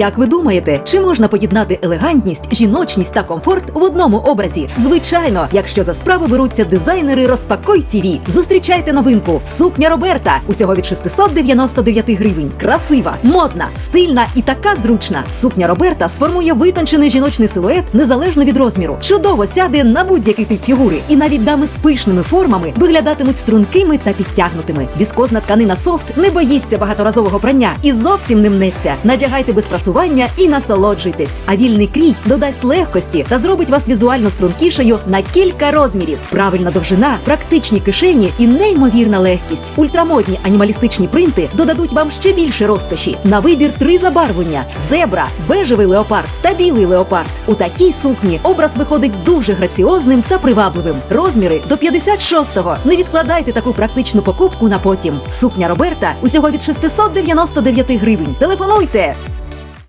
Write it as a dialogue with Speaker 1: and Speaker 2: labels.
Speaker 1: Як ви думаєте, чи можна поєднати елегантність, жіночність та комфорт в одному образі? Звичайно, якщо за справу беруться дизайнери розпакуй ТІВІ. Зустрічайте новинку сукня Роберта усього від 699 гривень. Красива, модна, стильна і така зручна. Сукня Роберта сформує витончений жіночний силует незалежно від розміру. Чудово сяде на будь-який тип фігури, і навіть дами з пишними формами виглядатимуть стрункими та підтягнутими. Віскозна тканина софт не боїться багаторазового прання і зовсім не мнеться. Надягайте без прасування і насолоджуйтесь. А вільний крій додасть легкості та зробить вас візуально стрункішою на кілька розмірів. Правильна довжина, практичні кишені і неймовірна легкість. Ультрамодні анімалістичні принти додадуть вам ще більше розкоші. На вибір три забарвлення: зебра, бежевий леопард та білий леопард. У такій сукні образ виходить дуже граціозним та привабливим. Розміри до 56-го. Не відкладайте таку практичну покупку на потім. Сукня Роберта усього від 699 гривень. Телефонуйте!